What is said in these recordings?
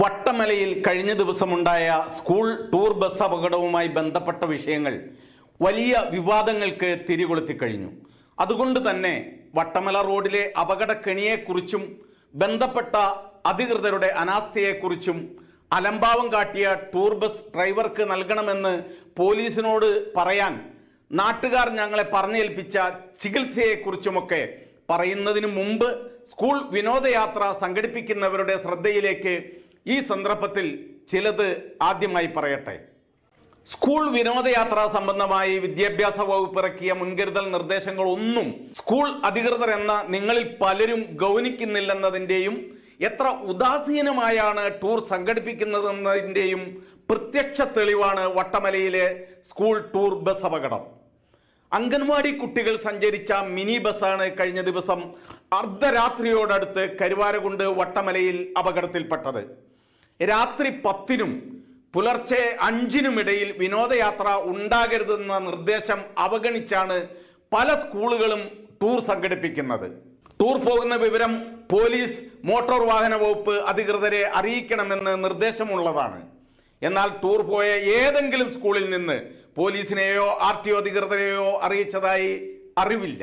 വട്ടമലയിൽ കഴിഞ്ഞ ദിവസമുണ്ടായ school tour bus അപകടവുമായി ബന്ധപ്പെട്ട വിഷയങ്ങൾ വലിയ വിവാദങ്ങൾക്ക് തിരികൊളുത്തി കഴിഞ്ഞു. അതുകൊണ്ട് തന്നെ വട്ടമല റോഡിലെ അപകട കെണിയെക്കുറിച്ചും ബന്ധപ്പെട്ട അധികൃതരുടെ അനാസ്ഥയെക്കുറിച്ചും അലംഭാവം കാട്ടിയ ടൂർ ബസ് ഡ്രൈവർക്ക് നൽകണമെന്ന് പോലീസിനോട് പറയാൻ നാട്ടുകാർ ഞങ്ങളെ പറഞ്ഞേൽപ്പിച്ച ചികിത്സയെക്കുറിച്ചുമൊക്കെ പറയുന്നതിന് മുമ്പ് സ്കൂൾ വിനോദയാത്ര സംഘടിപ്പിക്കുന്നവരുടെ ശ്രദ്ധയിലേക്ക് ഈ സന്ദർഭത്തിൽ ചിലത് ആദ്യമായി പറയട്ടെ. സ്കൂൾ വിനോദയാത്ര സംബന്ധമായി വിദ്യാഭ്യാസ വകുപ്പ് ഇറക്കിയ മുൻകരുതൽ നിർദ്ദേശങ്ങൾ ഒന്നും സ്കൂൾ അധികൃതർ എന്ന നിങ്ങളിൽ പലരും ഗൗനിക്കുന്നില്ലെന്നതിന്റെയും എത്ര ഉദാസീനമായാണ് ടൂർ സംഘടിപ്പിക്കുന്നതെന്നതിന്റെയും പ്രത്യക്ഷ തെളിവാണ് വട്ടമലയിലെ സ്കൂൾ ടൂർ ബസ് അപകടം. അംഗൻവാടി കുട്ടികൾ സഞ്ചരിച്ച മിനി ബസ്സാണ് കഴിഞ്ഞ ദിവസം അർദ്ധരാത്രിയോടടുത്ത് കരുവാരകുണ്ട് വട്ടമലയിൽ അപകടത്തിൽപ്പെട്ടത്. രാത്രി പത്തിനും പുലർച്ചെ അഞ്ചിനുമിടയിൽ വിനോദയാത്ര ഉണ്ടാകരുതെന്ന നിർദ്ദേശം അവഗണിച്ചാണ് പല സ്കൂളുകളും ടൂർ സംഘടിപ്പിക്കുന്നത്. ടൂർ പോകുന്ന വിവരം പോലീസ് മോട്ടോർ വാഹന വകുപ്പ് അധികൃതരെ അറിയിക്കണമെന്ന് നിർദ്ദേശമുള്ളതാണ്. എന്നാൽ ടൂർ പോയ ഏതെങ്കിലും സ്കൂളിൽ നിന്ന് പോലീസിനെയോ ആർ ടി ഒ അധികൃതരെയോ അറിയിച്ചതായി അറിവില്ല.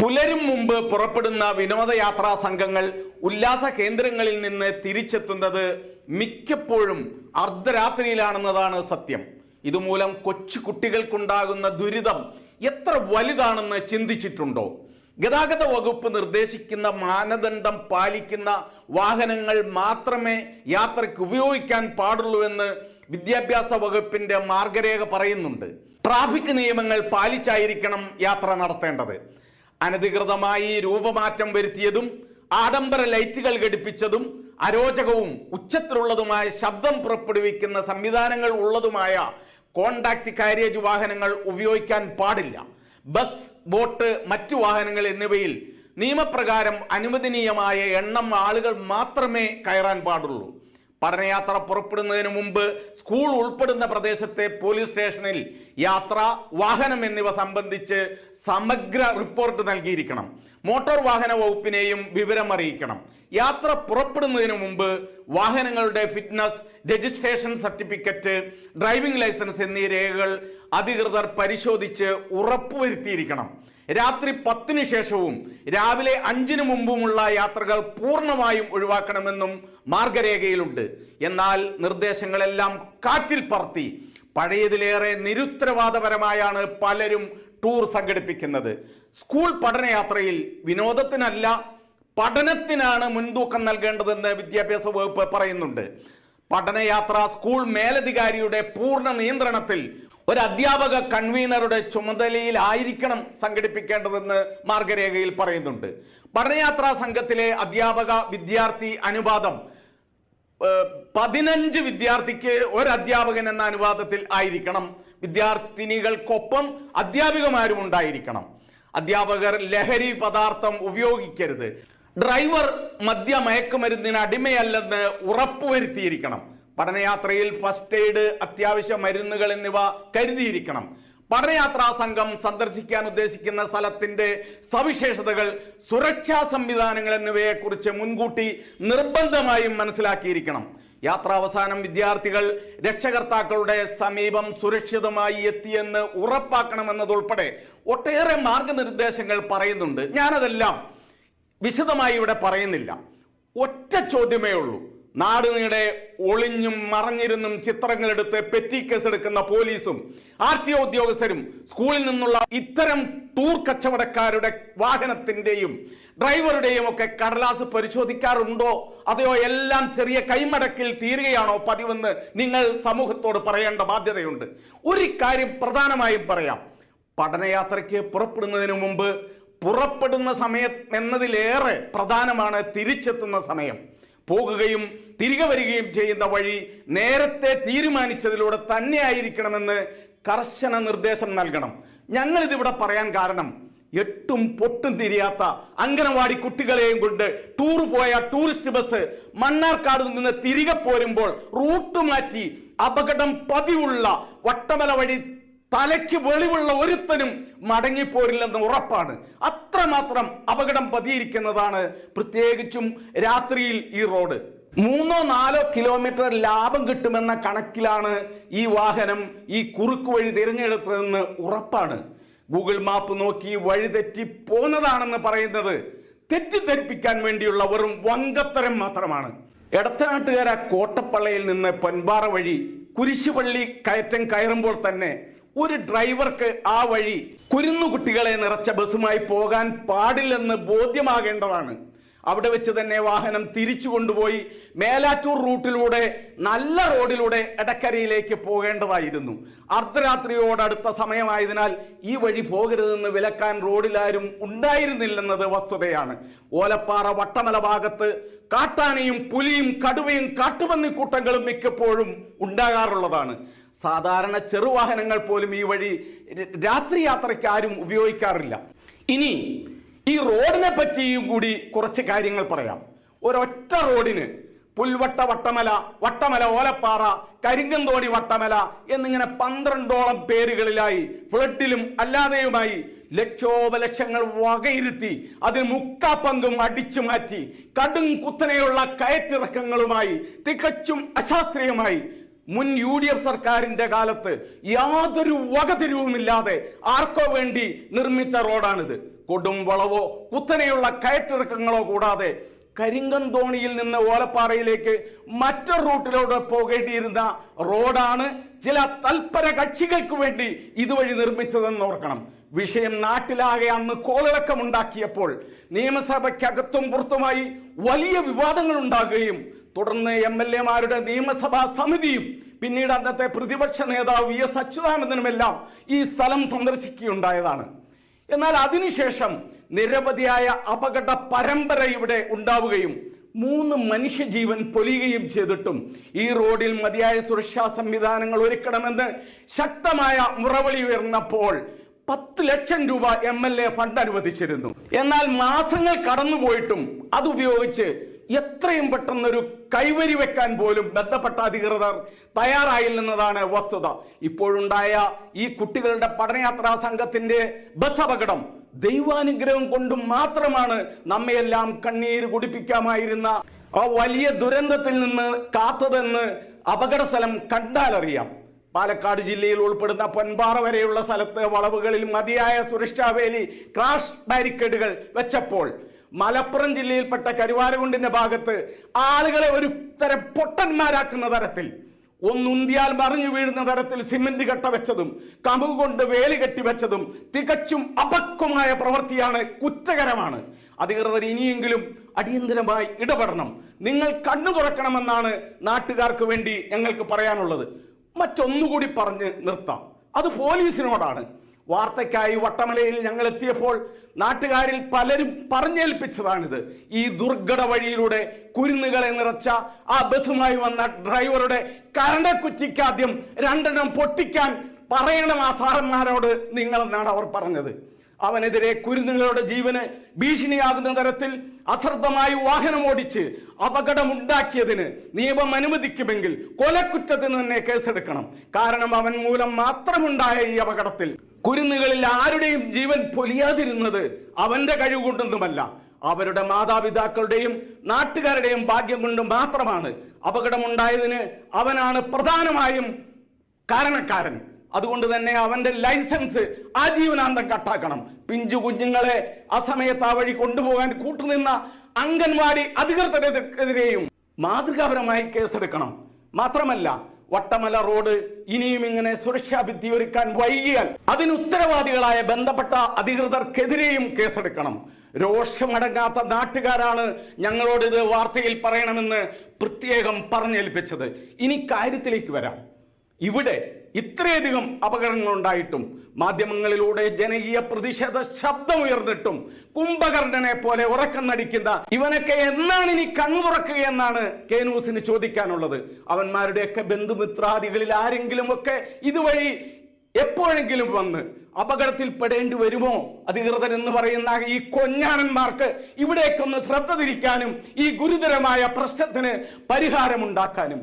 പുലരും മുമ്പ് പുറപ്പെടുന്ന വിനോദയാത്രാ സംഘങ്ങൾ ഉല്ലാസ കേന്ദ്രങ്ങളിൽ നിന്ന് തിരിച്ചെത്തുന്നത് മിക്കപ്പോഴും അർദ്ധരാത്രിയിലാണെന്നതാണ് സത്യം. ഇതുമൂലം കൊച്ചു കുട്ടികൾക്കുണ്ടാകുന്ന ദുരിതം എത്ര വലുതാണെന്ന് ചിന്തിച്ചിട്ടുണ്ടോ? ഗതാഗത വകുപ്പ് നിർദ്ദേശിക്കുന്ന മാനദണ്ഡം പാലിക്കുന്ന വാഹനങ്ങൾ മാത്രമേ യാത്രയ്ക്ക് ഉപയോഗിക്കാൻ പാടുള്ളൂ എന്ന് വിദ്യാഭ്യാസ വകുപ്പിന്റെ മാർഗരേഖ പറയുന്നുണ്ട്. ട്രാഫിക് നിയമങ്ങൾ പാലിച്ചായിരിക്കണം യാത്ര നടത്തേണ്ടത്. അനധികൃതമായി രൂപമാറ്റം വരുത്തിയതും ആഡംബര ലൈറ്റുകൾ ഘടിപ്പിച്ചതും അരോചകവും ഉച്ചത്തിലുള്ളതുമായ ശബ്ദം പുറപ്പെടുവിക്കുന്ന സംവിധാനങ്ങൾ ഉള്ളതുമായ കോണ്ടാക്ട് കാരിയേജ് വാഹനങ്ങൾ ഉപയോഗിക്കാൻ പാടില്ല. ബസ് ബോട്ട് മറ്റു വാഹനങ്ങൾ എന്നിവയിൽ നിയമപ്രകാരം അനുവദനീയമായ എണ്ണം ആളുകൾ മാത്രമേ കയറാൻ പാടുള്ളൂ. പഠനയാത്ര പുറപ്പെടുന്നതിന് മുമ്പ് സ്കൂൾ ഉൾപ്പെടുന്ന പ്രദേശത്തെ പോലീസ് സ്റ്റേഷനിൽ യാത്ര വാഹനം എന്നിവ സംബന്ധിച്ച് സമഗ്ര റിപ്പോർട്ട് നൽകിയിരിക്കണം. മോട്ടോർ വാഹന വകുപ്പിനെയും വിവരം അറിയിക്കണം. യാത്ര പുറപ്പെടുന്നതിന് മുമ്പ് വാഹനങ്ങളുടെ fitness registration certificate driving licence എന്നീ രേഖകൾ അധികൃതർ പരിശോധിച്ച് ഉറപ്പുവരുത്തിയിരിക്കണം. രാത്രി പത്തിന് ശേഷവും രാവിലെ അഞ്ചിന് മുമ്പുമുള്ള യാത്രകൾ പൂർണമായും ഒഴിവാക്കണമെന്നും മാർഗരേഖയിലുണ്ട്. എന്നാൽ നിർദ്ദേശങ്ങളെല്ലാം കാറ്റിൽ പറത്തി. പഴയതിലേറെ നിരുത്തരവാദപരമായാണ് പലരും ടൂർ സംഘടിപ്പിക്കുന്നത്. സ്കൂൾ പഠനയാത്രയിൽ വിനോദത്തിനല്ല പഠനത്തിനാണ് മുൻതൂക്കം നൽകേണ്ടതെന്ന് വിദ്യാഭ്യാസ വകുപ്പ് പറയുന്നുണ്ട്. പഠനയാത്ര സ്കൂൾ മേലധികാരിയുടെ പൂർണ നിയന്ത്രണത്തിൽ ഒരു അധ്യാപക കൺവീനറുടെ ചുമതലയിലായിരിക്കണം സംഘടിപ്പിക്കേണ്ടതെന്ന് മാർഗരേഖയിൽ പറയുന്നുണ്ട്. പഠനയാത്രാ സംഘത്തിലെ അധ്യാപക വിദ്യാർത്ഥി അനുപാതം പതിനഞ്ച് വിദ്യാർത്ഥിക്ക് ഒരു അധ്യാപകൻ എന്ന അനുപാതത്തിൽ ആയിരിക്കണം. വിദ്യാർത്ഥിനികൾക്കൊപ്പം അധ്യാപികമാരും ഉണ്ടായിരിക്കണം. അധ്യാപകർ ലഹരി പദാർത്ഥം ഉപയോഗിക്കരുത്. ഡ്രൈവർ മദ്യ മയക്കുമരുന്നിന് അടിമയല്ലെന്ന് ഉറപ്പുവരുത്തിയിരിക്കണം. പഠനയാത്രയിൽ ഫസ്റ്റ് എയ്ഡ് അത്യാവശ്യ മരുന്നുകൾ എന്നിവ കരുതിയിരിക്കണം. പഠനയാത്രാ സംഘം സന്ദർശിക്കാൻ ഉദ്ദേശിക്കുന്ന സ്ഥലത്തിന്റെ സവിശേഷതകൾ സുരക്ഷാ സംവിധാനങ്ങൾ എന്നിവയെക്കുറിച്ച് മുൻകൂട്ടി നിർബന്ധമായും മനസ്സിലാക്കിയിരിക്കണം. യാത്രാവസാനം വിദ്യാർത്ഥികൾ രക്ഷകർത്താക്കളുടെ സമീപം സുരക്ഷിതമായി എത്തിയെന്ന് ഉറപ്പാക്കണമെന്നതുൾപ്പെടെ ഒട്ടേറെ മാർഗനിർദ്ദേശങ്ങൾ പറയുന്നുണ്ട്. ഞാനതെല്ലാം വിശദമായി ഇവിടെ പറയുന്നില്ല. ഒറ്റ ചോദ്യമേ ഉള്ളൂ. നാടുനീടെ ഒളിഞ്ഞും മറഞ്ഞിരുന്നും ചിത്രങ്ങളെടുത്ത് പെറ്റി കേസ് എടുക്കുന്ന പോലീസും ആർ ടി ഉദ്യോഗസ്ഥരും സ്കൂളിൽ നിന്നുള്ള ഇത്തരം ടൂർ കച്ചവടക്കാരുടെ വാഹനത്തിന്റെയും ഡ്രൈവറുടെയും ഒക്കെ കടലാസ് പരിശോധിക്കാറുണ്ടോ? അതെയോ എല്ലാം ചെറിയ കൈമടക്കിൽ തീരുകയാണോ പതിവെന്ന് നിങ്ങൾ സമൂഹത്തോട് പറയേണ്ട ബാധ്യതയുണ്ട്. ഒരു കാര്യം പ്രധാനമായും പറയാം. പഠനയാത്രയ്ക്ക് പുറപ്പെടുന്നതിന് മുമ്പ് പുറപ്പെടുന്ന സമയം എന്നതിലേറെ പ്രധാനമാണ് തിരിച്ചെത്തുന്ന സമയം. പോകുകയും തിരികെ വരികയും ചെയ്യുന്ന വഴി നേരത്തെ തീരുമാനിച്ചതിലൂടെ തന്നെ ആയിരിക്കണമെന്ന് കർശന നിർദ്ദേശം നൽകണം. ഞങ്ങളിതിവിടെ പറയാൻ കാരണം എട്ടും പൊട്ടും തിരിയാത്ത അംഗനവാടി കുട്ടികളെയും കൊണ്ട് ടൂർ പോയ ടൂറിസ്റ്റ് ബസ് മണ്ണാർക്കാട് നിന്ന് തിരികെ പോരുമ്പോൾ റൂട്ട് മാറ്റി അപകടം പതിവുള്ള വട്ടമല വഴി തലയ്ക്ക് വെളിവുള്ള ഒരുത്തനും മടങ്ങിപ്പോരില്ലെന്ന് ഉറപ്പാണ്. അത്രമാത്രം അപകടം പതിയിരിക്കുന്നതാണ് പ്രത്യേകിച്ചും രാത്രിയിൽ ഈ റോഡ്. മൂന്നോ നാലോ കിലോമീറ്റർ ലാഭം കിട്ടുമെന്ന കണക്കിലാണ് ഈ വാഹനം ഈ കുറുക്ക് വഴി തിരഞ്ഞെടുത്തതെന്ന് ഉറപ്പാണ്. ഗൂഗിൾ മാപ്പ് നോക്കി വഴി തെറ്റി പോന്നതാണെന്ന് പറയുന്നത് തെറ്റിദ്ധരിപ്പിക്കാൻ വേണ്ടിയുള്ള വെറും വങ്കത്തരം മാത്രമാണ്. എടത്തനാട്ടുകാര കോട്ടപ്പള്ളയിൽ നിന്ന് പൊൻപാറ വഴി കുരിശുപള്ളി കയറ്റം കയറുമ്പോൾ തന്നെ ഒരു ഡ്രൈവർക്ക് ആ വഴി കുരുന്നുകുട്ടികളെ നിറച്ച ബസ്സുമായി പോകാൻ പാടില്ലെന്ന് ബോധ്യമാകേണ്ടതാണ്. അവിടെ വെച്ച് തന്നെ വാഹനം തിരിച്ചു കൊണ്ടുപോയി മേലാറ്റൂർ റൂട്ടിലൂടെ നല്ല റോഡിലൂടെ എടക്കരയിലേക്ക് പോകേണ്ടതായിരുന്നു. അർദ്ധരാത്രിയോടടുത്ത സമയമായതിനാൽ ഈ വഴി പോകരുതെന്ന് വിലക്കാൻ റോഡിലാരും ഉണ്ടായിരുന്നില്ലെന്നത് വസ്തുതയാണ്. ഓലപ്പാറ വട്ടമല ഭാഗത്ത് കാട്ടാനയും പുലിയും കടുവയും കാട്ടുപന്നിക്കൂട്ടങ്ങളും മിക്കപ്പോഴും ഉണ്ടാകാറുള്ളതാണ്. സാധാരണ ചെറുവാഹനങ്ങൾ പോലും ഈ വഴി രാത്രി യാത്രയ്ക്ക് ആരും ഉപയോഗിക്കാറില്ല. ഇനി ഈ റോഡിനെ പറ്റിയും കൂടി കുറച്ച് കാര്യങ്ങൾ പറയാം. ഒരൊറ്റ റോഡിന് പുൽവട്ട വട്ടമല വട്ടമല ഓലപ്പാറ കരിങ്കന്തോടി വട്ടമല എന്നിങ്ങനെ പന്ത്രണ്ടോളം പേരുകളിലായി ഫ്ലഡിലും അല്ലാതെയുമായി ലക്ഷോപലക്ഷങ്ങൾ വകയിരുത്തി അതിൽ മുക്കാപ്പങ്കും അടിച്ചു മാറ്റി കടും കുത്തനെയുള്ള കയറ്റിറക്കങ്ങളുമായി തികച്ചും അശാസ്ത്രീയമായി മുൻ യു ഡി എഫ് സർക്കാരിന്റെ കാലത്ത് യാതൊരു വകതിരിവുമില്ലാതെ ആർക്കോ വേണ്ടി നിർമ്മിച്ച റോഡാണിത്. കൊടും വളവോ കുത്തനെയുള്ള കയറ്റിറക്കങ്ങളോ കൂടാതെ കരിങ്കന്തോണിയിൽ നിന്ന് ഓലപ്പാറയിലേക്ക് മറ്റൊരു റൂട്ടിലൂടെ പോകേണ്ടിയിരുന്ന റോഡാണ് ചില തൽപര കക്ഷികൾക്ക് വേണ്ടി ഇതുവഴി നിർമ്മിച്ചതെന്ന് ഓർക്കണം. വിഷയം നാട്ടിലാകെ അന്ന് കോളിളക്കമുണ്ടാക്കിയപ്പോൾ നിയമസഭയ്ക്കകത്തും പുറത്തുമായി വലിയ വിവാദങ്ങൾ ഉണ്ടാകുകയും തുടർന്ന് എം എൽ എമാരുടെ നിയമസഭാ സമിതിയും പിന്നീട് അന്നത്തെ പ്രതിപക്ഷ നേതാവ് വി എസ് അച്യുതാനന്ദനുമെല്ലാം ഈ സ്ഥലം സന്ദർശിക്കുകയുണ്ടായതാണ്. എന്നാൽ അതിനുശേഷം നിരവധിയായ അപകട പരമ്പര ഇവിടെ ഉണ്ടാവുകയും മൂന്ന് മനുഷ്യജീവൻ പൊലിയുകയും ചെയ്തിട്ടും ഈ റോഡിൽ മതിയായ സുരക്ഷാ സംവിധാനങ്ങൾ ഒരുക്കണമെന്ന് ശക്തമായ മുറവിളി ഉയർന്നപ്പോൾ പത്ത് ലക്ഷം രൂപ എം ഫണ്ട് അനുവദിച്ചിരുന്നു. എന്നാൽ മാസങ്ങൾ കടന്നുപോയിട്ടും അതുപയോഗിച്ച് എത്രയും പെട്ടെന്നൊരു കൈവരി വെക്കാൻ പോലും ബന്ധപ്പെട്ട അധികൃതർ തയ്യാറായില്ലെന്നതാണ് വസ്തുത. ഇപ്പോഴുണ്ടായ ഈ കുട്ടികളുടെ പഠനയാത്രാ സംഘത്തിന്റെ ബസ് അപകടം ദൈവാനുഗ്രഹം കൊണ്ടും മാത്രമാണ് നമ്മയെല്ലാം കണ്ണീര് കുടിപ്പിക്കാമായിരുന്ന ആ വലിയ ദുരന്തത്തിൽ നിന്ന് കാത്തതെന്ന് അപകട സ്ഥലം കണ്ടാലറിയാം. പാലക്കാട് ജില്ലയിൽ ഉൾപ്പെടുന്ന പൊൻപാറ വരെയുള്ള സ്ഥലത്ത് വളവുകളിൽ മതിയായ സുരക്ഷാ വേലി ക്രാഷ് ബാരിക്കേഡുകൾ വെച്ചപ്പോൾ മലപ്പുറം ജില്ലയിൽപ്പെട്ട കരുവാരകുണ്ടിന്റെ ഭാഗത്ത് ആളുകളെ ഒരു തരം പൊട്ടന്മാരാക്കുന്ന തരത്തിൽ ഒന്നുന്തിയാൽ മറിഞ്ഞു വീഴുന്ന തരത്തിൽ സിമന്റ് കെട്ട വെച്ചതും കമുക് കൊണ്ട് വേലി കെട്ടിവെച്ചതും തികച്ചും അപക്വമായ പ്രവൃത്തിയാണ് കുറ്റകരമാണ്. അധികൃതർ ഇനിയെങ്കിലും അടിയന്തരമായി ഇടപെടണം. നിങ്ങൾ കണ്ണു തുറക്കണമെന്നാണ് നാട്ടുകാർക്ക് വേണ്ടി ഞങ്ങൾക്ക് പറയാനുള്ളത്. മറ്റൊന്നുകൂടി പറഞ്ഞ് നിർത്താം. അത് പോലീസിനോടാണ്. വാർത്തയ്ക്കായി വട്ടമലയിൽ ഞങ്ങൾ എത്തിയപ്പോൾ നാട്ടുകാരിൽ പലരും പറഞ്ഞേൽപ്പിച്ചതാണിത്. ഈ ദുർഘട വഴിയിലൂടെ കുരുന്നുകളെ നിറച്ച ആ ബസ്സുമായി വന്ന ഡ്രൈവറുടെ കരണ്ട കുറ്റിക്കാദ്യം രണ്ടെണ്ണം പൊട്ടിക്കാൻ പറയണം ആ സാറന്മാരോട് നിങ്ങളെന്നാണ് അവർ പറഞ്ഞത്. അവനെതിരെ കുരുന്നുകളുടെ ജീവന് ഭീഷണിയാകുന്ന തരത്തിൽ അശ്രദ്ധമായി വാഹനം ഓടിച്ച് അപകടമുണ്ടാക്കിയതിന് നിയമം അനുവദിക്കുമെങ്കിൽ കൊലക്കുറ്റത്തിന് തന്നെ കേസെടുക്കണം. കാരണം അവൻ മൂലം മാത്രമുണ്ടായ ഈ അപകടത്തിൽ കുരുന്നുകളിൽ ആരുടെയും ജീവൻ പൊലിയാതിരുന്നത് അവന്റെ കഴിവ് കൊണ്ടൊന്നുമല്ല അവരുടെ മാതാപിതാക്കളുടെയും നാട്ടുകാരുടെയും ഭാഗ്യം കൊണ്ട് മാത്രമാണ് അപകടമുണ്ടായതിന് അവനാണ് പ്രധാനമായും കാരണക്കാരൻ. അതുകൊണ്ട് തന്നെ അവന്റെ ലൈസൻസ് ആജീവനാന്തം കട്ടാക്കണം. പിഞ്ചു കുഞ്ഞുങ്ങളെ ആ സമയത്ത് ആ വഴി കൊണ്ടുപോകാൻ കൂട്ടുനിന്ന അംഗൻവാടി അധികൃതരെതിരെയും മാതൃകാപരമായി കേസെടുക്കണം. മാത്രമല്ല വട്ടമല റോഡ് ഇനിയും ഇങ്ങനെ സുരക്ഷാ ഭിത്തി ഒരുക്കാൻ വൈകിയാൽ അതിന് ഉത്തരവാദികളായ ബന്ധപ്പെട്ട അധികൃതർക്കെതിരെയും കേസെടുക്കണം. രോഷമടങ്ങാത്ത നാട്ടുകാരാണ് ഞങ്ങളോട് ഇത് വാർത്തയിൽ പറയണമെന്ന് പ്രത്യേകം പറഞ്ഞേൽപ്പിച്ചത്. ഇനി കാര്യത്തിലേക്ക് വരാം. ഇവിടെ ഇത്രയധികം അപകടങ്ങൾ ഉണ്ടായിട്ടും മാധ്യമങ്ങളിലൂടെ ജനകീയ പ്രതിഷേധ ശബ്ദമുയർന്നിട്ടും കുംഭകർണനെ പോലെ ഉറക്കം നടിക്കുന്ന ഇവനൊക്കെ എന്നാണ് ഇനി കണ്ണുറക്കുക തുറക്കുകയെന്നാണ് കെ ന്യൂസിന് ചോദിക്കാനുള്ളത്. അവന്മാരുടെയൊക്കെ ബന്ധുമിത്രാദികളിൽ ആരെങ്കിലും ഒക്കെ ഇതുവഴി എപ്പോഴെങ്കിലും വന്ന് അപകടത്തിൽ പെടേണ്ടി വരുമോ? അധികൃതർ എന്ന് പറയുന്ന ഈ കൊഞ്ഞാണന്മാർക്ക് ഇവിടേക്കൊന്ന് ശ്രദ്ധ തിരിക്കാനും ഈ ഗുരുതരമായ പ്രശ്നത്തിന് പരിഹാരമുണ്ടാക്കാനും.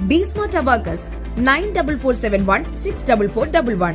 B smart abacus nine double four seven one six double four double one.